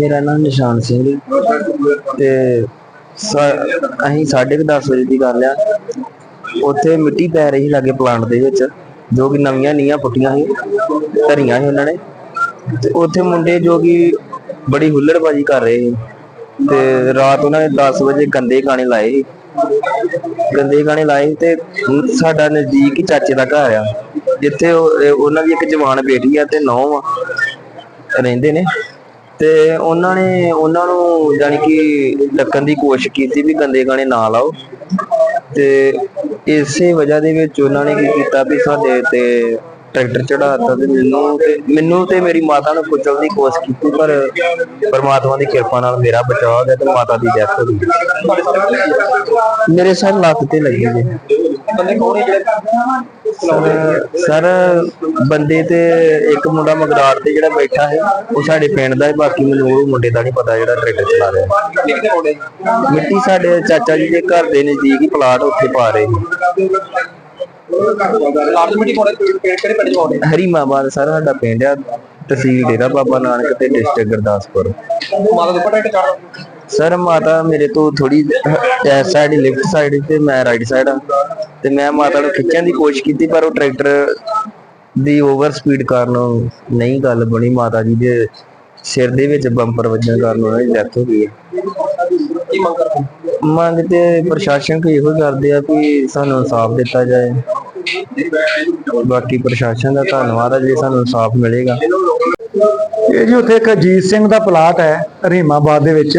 ਮੇਰਾ ਨਾਮ ਨਿਸ਼ਾਨ ਸਿੰਘ ਤੇ ਅਸੀਂ 10:30 ਵਜੇ ਦੀ ਗੱਲ ਆ। ਉੱਥੇ ਮਿੱਟੀ ਪੈ ਰਹੀ ਲਾਗੇ ਪਲਾਂਟ ਦੇ ਵਿੱਚ, ਜੋ ਕਿ ਨਵੀਆਂ ਨੀਆਂ ਪੁੱਟੀਆਂ ਸੀ, ਧਰੀਆਂ ਸੀ ਉਹਨਾਂ ਨੇ। ਤੇ ਉੱਥੇ ਮੁੰਡੇ ਜੋ ਕਿ ਬੜੀ ਹੁੱਲੜਬਾਜੀ ਕਰ ਰਹੇ ਸੀ। ਤੇ ਰਾਤ ਉਹਨਾਂ ਨੇ 10 ਵਜੇ ਗੰਦੇ ਗਾਣੇ ਲਾਏ ਸੀ। ਗੰਦੇ ਗਾਣੇ ਲਾਏ ਤੇ ਸਾਡਾ ਨਜ਼ਦੀਕ ਹੀ ਚਾਚੇ ਦਾ ਘਰ ਆ। ਜਿੱਥੇ ਉਹਨਾਂ ਦੀ ਇੱਕ ਜਵਾਨ ਬੇਟੀ ਆ ਤੇ ਨੌਂ ਆ। ਰਹਿੰਦੇ ਨੇ। ਤੇ ਉਹਨਾਂ ਨੇ, ਉਹਨਾਂ ਨੂੰ ਜਾਨੀ ਕਿ ਡੱਕਣ ਦੀ ਕੋਸ਼ਿਸ਼ ਕੀਤੀ ਵੀ ਗੰਦੇ ਗਾਣੇ ਨਾ ਲਾਓ। ਤੇ ਇਸੇ ਵਜ੍ਹਾ ਦੇ ਵਿੱਚ ਉਹਨਾਂ ਨੇ ਕੀ ਕੀਤਾ ਵੀ ਸਾਡੇ ਤੇ ਟਰੈਕਟਰ ਚੜਾਤਾ ਤੇ ਮੈਨੂੰ ਤੇ ਮੈਨੂੰ ਤੇ ਮੇਰੀ ਮਾਤਾ ਨੂੰ ਕੁਚਲਣ ਦੀ ਕੋਸ਼ਿਸ਼ ਕੀਤੀ, ਪਰ ਪਰਮਾਤਮਾ ਦੀ ਕਿਰਪਾ ਨਾਲ ਮੇਰਾ ਬਚਾਅ ਹੋ ਗਿਆ ਤੇ ਮਾਤਾ ਦੀ ਡੈਥ ਹੋ ਗਈ। ਮੇਰੇ ਸਰ ਲੱਤ ਤੇ ਲੱਗੀ ਜੀ। ਬੰਦੇ ਕੌਣ ਹੈ ਜਿਹੜੇ ਸਰ- ਸਰ ਬੰਦੇ ਤੇ ਇੱਕ ਮੁੰਡਾ ਮਗਰਾੜ ਤੇ ਜਿਹੜਾ ਬੈਠਾ ਹੈ ਉਹ ਸਾਡੇ ਪਿੰਡ ਦਾ ਹੈ ਬਾਕੀ ਮੈਨੂੰ ਉਹ ਮੁੰਡੇ ਦਾ ਨਹੀਂ ਪਤਾ ਜਿਹੜਾ ਟਰੈਕਟਰ ਚਲਾ ਰਿਹਾ। ਮਿੱਟੀ ਸਾਡੇ ਚਾਚਾ ਜੀ ਦੇ ਘਰ ਦੇ ਨਜ਼ਦੀਕ ਹੀ ਪਲਾਟ ਉੱਥੇ ਪਾ ਰਹੇ ਨੇ। ਲਾਰਜ ਮਿੱਟੀ ਕੋਲ ਕਿਹੜੇ ਕਿਹੜੇ ਪਿੰਡ ਚੋਂ ਆਉਂਦੇ ਹਰੀਮਾਬਾਦ ਸਰ ਸਾਡਾ ਪਿੰਡ ਆ ਤਹਿਸੀਲ ਡੇਰਾ ਬਾਬਾ ਨਾਨਕ ਤੇ ਡਿਸਟ੍ਰਿਕਟ ਗੁਰਦਾਸਪੁਰ। ਮਾਤਾ ਦੇ ਸਰ ਮਾਤਾ ਮੇਰੇ ਤੋਂ ਥੋੜੀ ਸਾਈਡ ਲੈਫਟ ਸਾਈਡ ਤੇ ਮੈਂ ਰਾਈਟ ਸਾਈਡ ਆ ਤੇ ਮੈਂ ਮਾਤਾ ਨੂੰ ਖਿੱਚਣ ਦੀ ਕੋਸ਼ਿਸ਼ ਕੀਤੀ ਪਰ ਉਹ ਟਰੈਕਟਰ ਦੀ ਓਵਰ ਸਪੀਡ ਕਾਰਨ ਨਹੀਂ ਗੱਲ ਬਣੀ। ਮਾਤਾ ਜੀ ਦੇ ਸਿਰ ਦੇ ਵਿੱਚ ਬੰਪਰ ਵੱਜਣ ਕਾਰਨ ਉਹਨਾਂ ਦੀ ਡੈਥ ਹੋ ਗਈ ਹੈ। ਕੀ ਮੰਗ ਤੇ ਪ੍ਰਸ਼ਾਸਨ ਕੋ ਇਹੋ ਕਰਦੇ ਆ ਵੀ ਸਾਨੂੰ ਇਨਸਾਫ ਦਿੱਤਾ ਜਾਏ। ਬਾਕੀ ਪ੍ਰਸ਼ਾਸਨ ਦਾ ਧੰਨਵਾਦ ਹੈ ਜੇ ਸਾਨੂੰ ਇਨਸਾਫ ਮਿਲੇਗਾ। ਇਹ ਜੀ ਉੱਥੇ ਇੱਕ ਅਜੀਤ ਸਿੰਘ ਦਾ ਪਲਾਟ ਹੈ ਰਹੀਮਾਬਾਦ ਦੇ ਵਿੱਚ।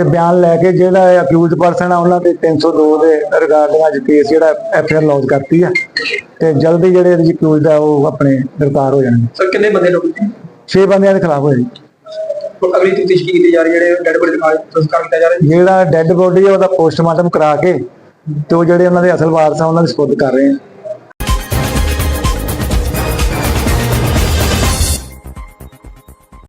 ਤੇ ਬਿਆਨ ਲੈ ਕੇ ਜਿਹੜਾ ਅਕਿਊਜ਼ਡ ਪਰਸਨ ਆ ਉਹਨਾਂ ਤੇ 302 ਦੇ ਰਿਗਾਰਡਿੰਗ ਅੱਜ ਕੇਸ ਜਿਹੜਾ ਐਫਆਈਆਰ ਲੌਂਚ ਕਰਤੀ ਆ। ਤੇ ਜਲਦੀ ਜਿਹੜੇ ਅਕਿਊਜ਼ਡ ਆ ਉਹ ਆਪਣੇ ਗ੍ਰਿਫਤਾਰ ਹੋ ਜਾਣਗੇ। ਸਰ ਕਿੰਨੇ ਬੰਦੇ ਲੋਕ ਸੀ 6 ਬੰਦਿਆਂ ਦੇ ਖਿਲਾਫ ਹੋਏ। ਅਗਲੀ ਤਫਤੀਸ਼ ਕੀ ਕੀਤੀ ਜਾ ਰਹੀ ਜਿਹੜੇ ਡੈਡ ਬੋਡੀ ਦਿਖਾ ਸੰਸਕਾਰ ਕੀਤਾ ਜਾ ਰਿਹਾ ਜਿਹੜਾ ਡੈੱਡ ਬੋਡੀ ਆ ਉਹਦਾ ਪੋਸਟਮਾਰਟਮ ਕਰਾ ਕੇ ਤੇ ਉਹ ਜਿਹੜੇ ਉਹਨਾਂ ਦੇ ਅਸਲ ਵਾਰਸ ਆ ਉਹਨਾਂ ਦੇ ਸਪੁਰਦ ਕਰ ਰਹੇ ਆ।